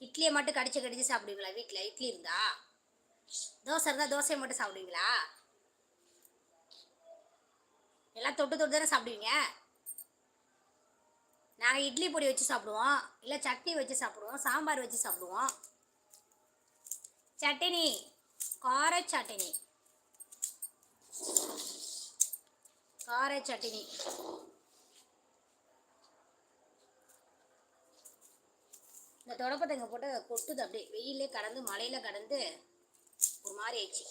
இட்லியை மட்டும் கடிச்சு கடிச்சு சாப்பிடுவீங்களா வீட்டில் இட்லி இருந்தா? தோசை இருந்தால் தோசையை மட்டும் சாப்பிடுவீங்களா? எல்லாம் தொட்டு தொட்டு தானே சாப்பிடுவீங்க? நாங்கள் இட்லி பொடி வச்சு சாப்பிடுவோம். இல்லை சட்னி வச்சு சாப்பிடுவோம். சாம்பார் வச்சு சாப்பிடுவோம். சட்டினி. கார சட்டினி. கார சட்டினி. இந்த தொடப்பத்தை இங்கே போட்டு கொட்டுது அப்படியே. வெயிலே கடந்து மழையில் கடந்து ஒரு மாதிரி ஆயிடுச்சு.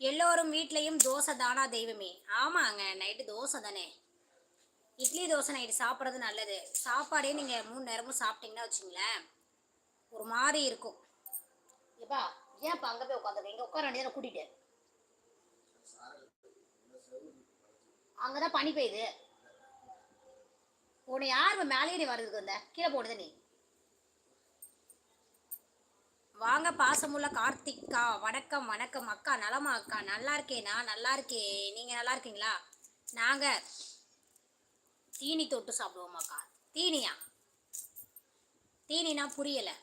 எல்லோரும் வீட்லேயும் தோசை தானா தெய்வமே? ஆமாங்க நைட்டு தோசை தானே. இட்லி தோசை நைட்டு சாப்பிட்றது நல்லது. சாப்பாடே நீங்கள் மூணு நேரமும் சாப்பிட்டீங்கன்னா வச்சுங்களேன் ஒரு மாதிரி இருக்கும். ஏப்பா ஏன்ப்பா அங்கே போய் உட்காந்துருக்க? இங்கே உட்கார வேண்டியதை கூட்டிகிட்டு அங்கே தான் பனி பெய்யுது. உன்னை யார் இப்ப மேலேயே நீ வர்றதுக்கு வந்த? கீழே போடுது நீ வாங்க பாசமுள்ள கார்த்திக்கா வணக்கம் வணக்கம். அக்கா நலமா அக்கா? நல்லா இருக்கேனா? நல்லா இருக்கே. நீங்கள் நல்லா இருக்கீங்களா? நாங்கள் தீனி தொட்டு சாப்பிடுவோமாக்கா தீனியா? தீனினா புரியலை.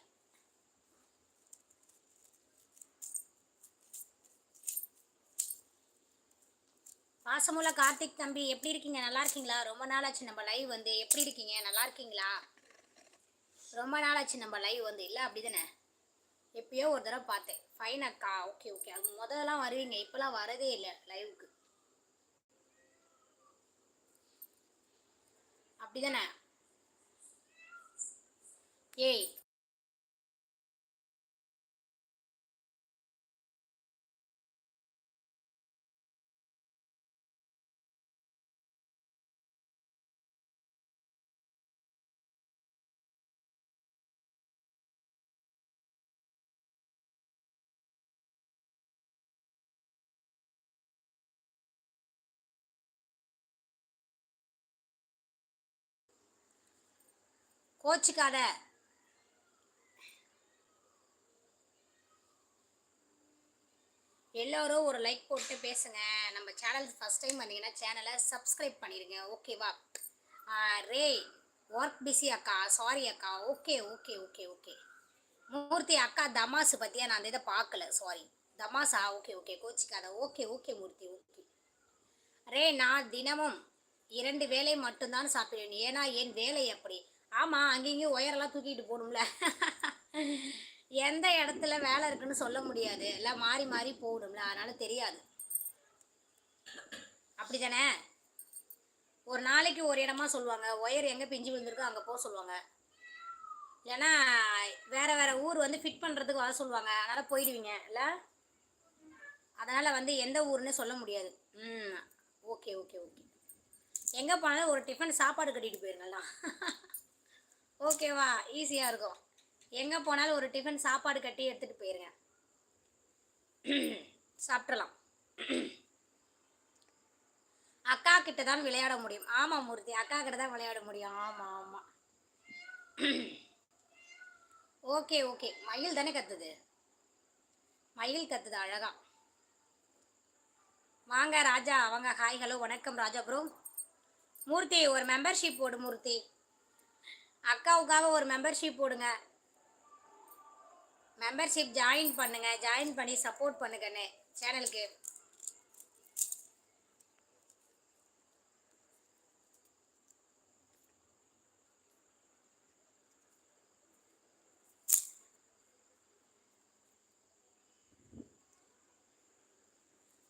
பாசமுள்ள கார்த்திக் தம்பி எப்படி இருக்கீங்க? நல்லா இருக்கீங்களா? ரொம்ப நாளாச்சு நம்ம லைவ் வந்து. எப்படி இருக்கீங்க? நல்லா இருக்கீங்களா? ரொம்ப நாளாச்சு நம்ம லைவ் வந்து. இல்லை அப்படிதானே? எப்பயோ ஒரு தடவை பார்த்தேன். ஃபைன் அக்கா ஓகே ஓகே அது முதல்லாம் வருவீங்க இப்போலாம் வரதே இல்லை லைவுக்கு அப்படிதானே? ஏய் கோச்சிக்காத. எல்லோரும் ஒரு லைக் போட்டு பேசுங்க. நம்ம சேனல் ஃபஸ்ட் டைம் வந்தீங்கன்னா சேனலை சப்ஸ்கிரைப் பண்ணிடுங்க ஓகேவா ரே ஒர்க் பிஸி அக்கா. சாரி அக்கா. Okay okay okay okay Murthy அக்கா தமாசு பற்றியா நான் அந்த இதை பார்க்கல. சாரி தமாசா? ஓகே ஓகே கோச்சிக்காத. ஓகே ஓகே மூர்த்தி ஓகே ரே நான் தினமும் இரண்டு வேலை மட்டும்தான் சாப்பிடுவேன். ஏன்னா என் வேலை அப்படி. ஆமாம் அங்கேயும் ஒயரெல்லாம் தூக்கிட்டு போகணும்ல. எந்த இடத்துல வேலை இருக்குன்னு சொல்ல முடியாது. எல்லாம் மாறி மாறி போகணும்ல. அதனால தெரியாது. அப்படி தானே ஒரு நாளைக்கு ஒரு இடமா சொல்லுவாங்க. ஒயர் எங்கே பிஞ்சு விழுந்திருக்கோ அங்கே போக சொல்லுவாங்க. ஏன்னா வேறு வேறு ஊர் வந்து ஃபிட் பண்ணுறதுக்கு வர சொல்லுவாங்க. அதனால் போயிடுவீங்க இல்லை? அதனால் வந்து எந்த ஊர்னு சொல்ல முடியாது. ம். Okay okay okay. எங்கே போனாலும் ஒரு டிஃபன் சாப்பாடு கட்டிட்டு போயிருங்கலாம் ஓகேவா? ஈஸியாக இருக்கும். எங்கே போனாலும் ஒரு டிஃபன் சாப்பாடு கட்டி எடுத்துகிட்டு போயிருங்க. சாப்பிட்றலாம் அக்கா கிட்ட தான் விளையாட முடியும். ஆமாம் மூர்த்தி. அக்கா கிட்ட தான் விளையாட முடியும். ஆமாம் ஆமாம் ஓகே ஓகே. மயில் தானே கத்துது? மயில் கத்துது அழகா. வாங்க ராஜா. அவங்க ஹாய் ஹலோ வணக்கம் ராஜா ப்ரோ மூர்த்தி ஒரு மெம்பர்ஷிப் போடு மூர்த்தி. அக்காவுக்காக ஒரு மெம்பர்ஷிப் போடுங்க. மெம்பர்ஷிப் ஜாயின் பண்ணுங்க. ஜாயின் பண்ணி சப்போர்ட் பண்ணுங்கன்னு சேனலுக்கு.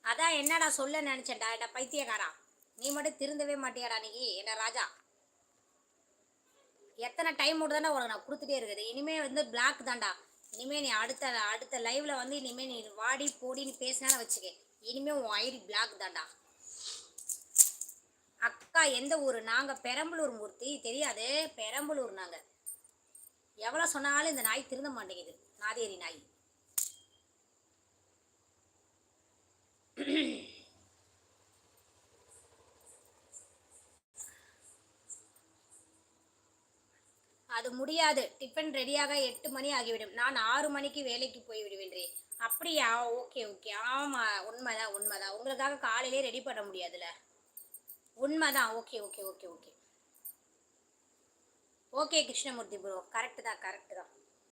அதான் என்னடா சொல்ல நினைச்சேன்டா என்ன பைத்தியக்காரா? நீ மட்டும் திருந்தவே மாட்டியாடா நீ என்ன ராஜா? எத்தனை டைம் மட்டும் தானே உனக்கு நான் கொடுத்துட்டே இருக்குது. இனிமே வந்து பிளாக் தான்டா. இனிமேல் நீ அடுத்த அடுத்த லைவ்ல வந்து இனிமேல் நீ வாடி போடி நீ வச்சுக்க. இனிமே உன் ஐடி பிளாக் தான்டா. அக்கா எந்த ஊர்? நாங்கள் பெரம்பலூர் மூர்த்தி. தெரியாது? பெரம்பலூர் நாங்கள் எவ்வளோ சொன்னாலும் இந்த நாய் திருந்த மாட்டேங்குது. நாதேரி நாய். அது முடியாது. டிஃபன் ரெடியாக எட்டு மணி ஆகிவிடும். நான் ஆறு மணிக்கு வேலைக்கு போய் விடுவேன்றே. அப்படியா? ஓகே ஓகே ஆமாம் உண்மைதான் உண்மைதான். உங்களுக்காக காலையிலே ரெடி பண்ண முடியாதுல்ல? உண்மைதான். Okay okay okay okay okay Krishnamurthy bro correct தான் கரெக்டு தான்.